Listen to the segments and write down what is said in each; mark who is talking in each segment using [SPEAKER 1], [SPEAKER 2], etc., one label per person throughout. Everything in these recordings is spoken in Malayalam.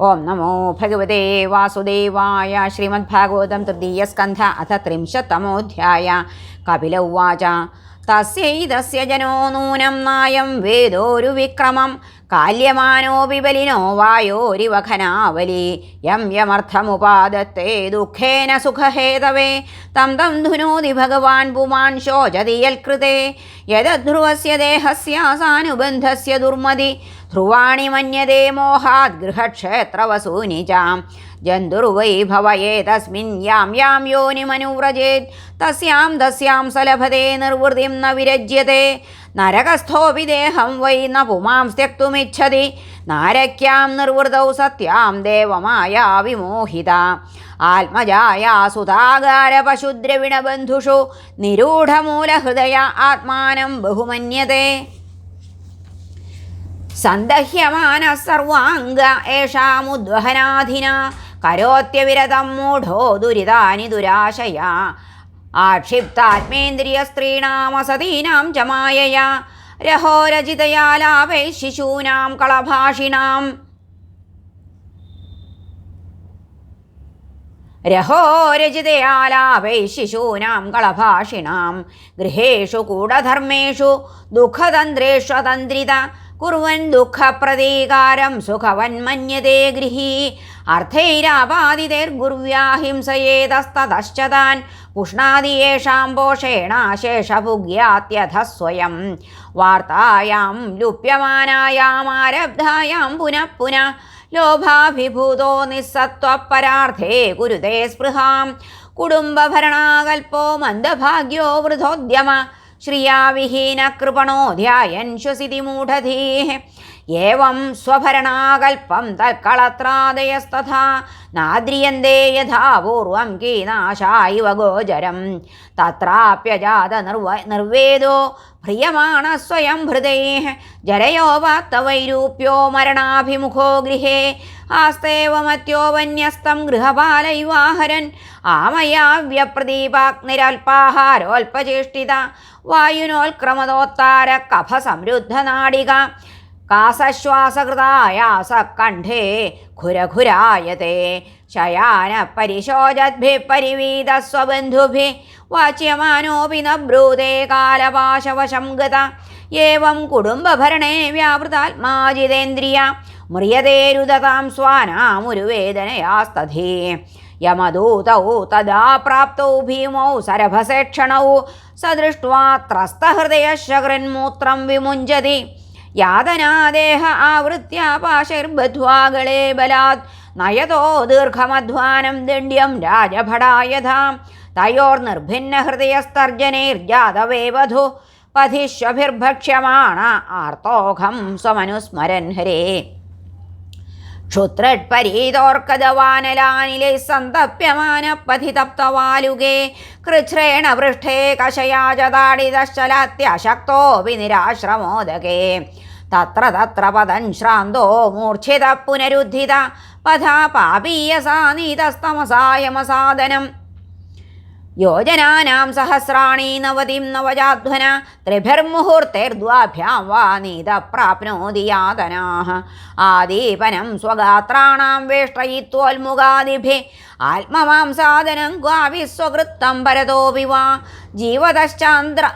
[SPEAKER 1] ഓം നമോ ഭഗവതേ വാസുദേവായ ശ്രീമദ്ഭാഗവതം തൃതീയസ്കന്ധ അഥ ത്രിംശത്തമോധ്യായ കപില ഉവാച തസ്യൈതസ്യ ജനോ നൂനം നായം വേദോരു വിക്രമം കാല്യമാനോപി ബലിനോ വായോരിവഖനാവലി. യം യമർത്ഥമുപാദത്തെ ദുഃഖേന സുഖഹേതവേ. തം തം ധുനോതി ഭഗവാൻ പുമാൻ ശോചതി യൽകൃതേ യദ്ധ്രുവസ്യ ദേഹസ്യാസാനുബന്ധസ്യ ദുർമതി. ധ്രുവാണി മന്യതേ മോഹാത് ഗൃഹക്ഷേത്രവസൂനി ചാം ജന്തുർവൈ ഭവയേ യാം യാം യോനിമനുവ്രജേത്. തസ്യാം തസ്യാം സലഭതേ നിർവൃതിം ന വിരജ്യത്തെ നരകസ്ഥോപി ദേഹം വൈ നപുമാം തെക്തുമിച്ഛതി നാരക്യാം നിർവൃതൗ സത്യാം ദേവമായ വിമോഹിത. ആത്മജായ സുതാകാര പശുദ്രവിണബന്ധുഷു നിരൂഢമൂലഹൃദയ ആത്മാനം ബഹുമന്യതേ. സന്ദഹ്യമാന സർവാംഗ ഏഷാമുദ്വഹനാധിന. കരോത്യവിരതം മൂഢോ ദുരിതാനി ദുരാശയാ. ആക്ഷിപ്താത്മേന്ദ്രിയസ്ത്രീണാമസതീനാം ച മായയാ രഹോരചിതയാ ലാഭൈ ശിശൂനാം കളഭാഷിണാം. രഹോരചിതയാലാഭൈ ശിശൂനാം കളഭാഷിണാം. ഗൃഹേഷു കൂടധർമ്മേഷു ദുഃഖതന്ത്രേഷ്വതന്ത്രിത കുർവൻ ദുഃഖപ്രതീകാരം സുഖവന്മന്യതേ ഗൃഹീ. അർത്ഥൈരാപാദിതൈർഗുർവ്യാഹിംസയേതസ്തതശ്ച താൻ പുഷ്ണാദി യേഷാം പോഷേണാശേഷഭുഗ്യാത്യഥ സ്വയം വാർത്തായാം ലുപ്യമാനായാമാരബ്ധായാം പുനഃ പുനഃ. ലോഭാഭിഭൂതോ നിസ്സത്വപരാർത്ഥേ ഗുരുതേ സ്പൃഹാം. കുടുംബഭരണാകൽപ്പോ മന്ദഭാഗ്യോ വൃഥോദ്യമ. ശ്രിയാ കൃപണോധ്യായൻ കൃപണോ ധ്യായൻ ശ്വസിതി മൂഢധീः. ഏവം സ്വഭരണാകൽപ്പം തൽക്കളത്രാദയസ്തഥാ നാദ്രിയന്തേ യഥാ പൂർവം കീനാശാ ഇവ ഗോചരം. തത്രാപ്യജാത നിർവ നിർവേദോ പ്രിയമാണ സ്വയം ഹൃദയ ജരയോ വാത്തവൈരൂപ്യോ മരണാഭിമുഖോ ഗൃഹേ ആസ്തേവമത്യോവന്യസ്തം ഗൃഹപാലൈവാഹരൻ ആമയാവ്യപ്രദീപാഗ്നിരൽപാഹാരോൽപചേഷ്ടിത വായുനോൽക്രമദോത്താര കഫ സംരുദ്ധനാടിക നാടിക കാസശ്വാസകൃതായാസ കണ്ഠേ ഖുരഖുരായതേ ശയാന പരിശോചദ്ഭി പരിവീത സ്വബന്ധുഭി വാച്യമാനോപി ന ബ്രൂതേ കാലപാശവശം ഗത ഏവം കുടുംബഭരണേ വ്യാവൃതാത്മാജിതേന്ദ്രിയ മ്രിയതേരുദതാം സ്വാനാമുരുവേദനയാസ്തധീ യമദൂതൗ തദാ പ്രാപ്തൗ ഭീമൗ സരഭസേക്ഷണൗ സദൃഷ്ട്വാ ത്രസ്തഹൃദയശകൃന്മൂത്രം വിമുഞ്ചതി യാതനാദേഹ ആവൃത്യ പാശൈർബധ്വാകളെ ബലാത്. നയതോ ദീർഘമധ്വാനം ദണ്ഡ്യം രാജഭടായധാം. തയോർ നിർഭിന്ന ഹൃദയസ്തർജനൈർജാതവേവധു പഥിഷ്വഭിർഭക്ഷ്യമാണ ആർത്തോഘം സ്വമനുസ്മരൻ ഹരേ. ക്ഷുത്രട്പരീതോർക്കദവാനലാനിലെ സന്തപ്യമാന പഥിതപ്തവാലുകേ കൃച്ഛ്രേണ പൃഷ്ഠേ കഷയാചതാടിതശ്ചലത്യശക്തോപി നിരാശ്രമോദകേ തത്ര തത്ര പതൻ ശ്രാന്തോ മൂർച്ഛിത പുനരുദ്ധിത പഥാ പാപീയസാ നീതസ്തമസായമസാദനം യോജനാനാം സഹസ്രാണി നവതിം നവജാധ്വന ത്രിഭിർമുഹൂർത്തൈർദ്വാഭ്യാം വാ നീത പ്രാപ്നോതി യാതനാഹ ആദീപനം സ്വഗാത്രാണാം വേഷ്ടയിത്വോൽമുഖാദിഭി ആത്മമാം സാധനം ഗ്വാവി സ്വകൃത്തം പരതോപി വാ ജീവതശ്ചാന്ദ്ര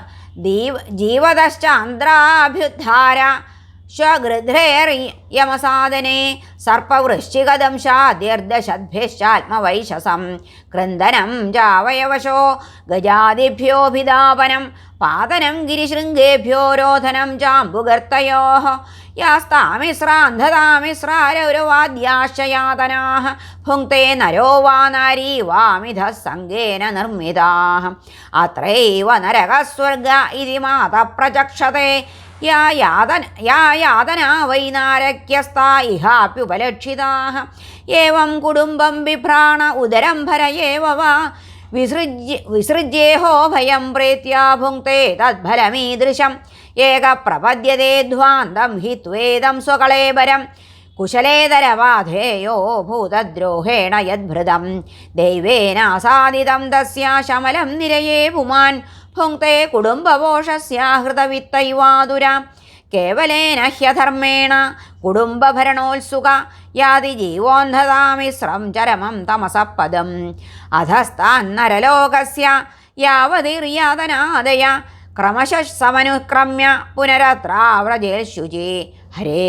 [SPEAKER 1] ജീവതശ്ചാന്ദ്രാഭ്യുദ്ധാര ശൃധ്രേറിയമസാദനെ സർപ്പവൃശ്ചികദംശാദ്യർദ്ധശദ്ഭിശ്ചാത്മവൈശസം കൃന്ദനം ചാവയവശോ ഗജാദിഭ്യോഭിതാപനം പാതനം ഗിരിശൃംഗേഭ്യോ രോധനം ചാമ്പുഗർത്തയോ യാസ്താമിശ്രാന്ധതാമിശ്രാരൗരവാദ്യാശയാതനാ ഭുങ്ക്തേ നരോ വാ നാരീ വാമിധ സംഗേന നിർമ്മിതാ. അത്രൈവ നരകസ്വർഗ ഇതി മാത പ്രചക്ഷതേ യാ ഏവം കുടുംബം വിഭ്രാണ ഉദരം ഭരയേവ വാ. വിസൃജ്യ വിസൃജ്യേഹോ ഭയം പ്രീത്യാ ഭുങ്ക്തെ തദ്ഫലമീദൃശം ഏക പ്രപദ്യതേ ധ്വാന്തം ഹി ത്വേദം സ്വകളേബരം കുശലേതരവാധേയോ ഭൂതദ്രോഹേണ യദ്ഭൃതം. ദൈവേനാസാദിതം തസ്യ നിരയേ പുമാൻ. ഭുങ്ക്തെ കുടുംബപോഷസ്യാഹൃതവിത്തൈവാതുര കേവലേന ഹ്യധർമ്മേണ കുടുംബഭരണോത്സുക യാതി ജീവോന്ധതാമിശ്രം ചരമം തമസപ്പദം. അധസ്താൻ നരലോകസ്യ യാവതിർയാതനാദയ ക്രമശഃ സമനുക്രമ്യ പുനരത്രാവ്രജേൽ ശുചി ഹരേ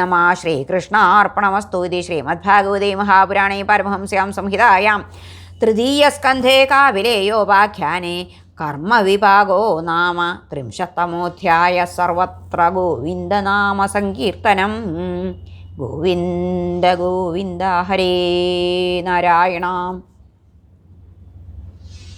[SPEAKER 1] നമ ശ്രീകൃഷ്ണാർപ്പണമസ്തു ഇതി ശ്രീമദ്ഭാഗവതേ മഹാപുരാണേ പരമഹംസ്യാം സംഹിതായാം. തൃതീയസ്കന്ധേ കാവിലേയോപാഖ്യാനെ കർമ്മവിഭാഗോ നാമ ത്രിംശത്തമോധ്യായ സർവത്ര ഗോവിന്ദനാമ സങ്കീർത്തനം. ഗോവിന്ദ ഗോവിന്ദ ഹരേ നാരായണ.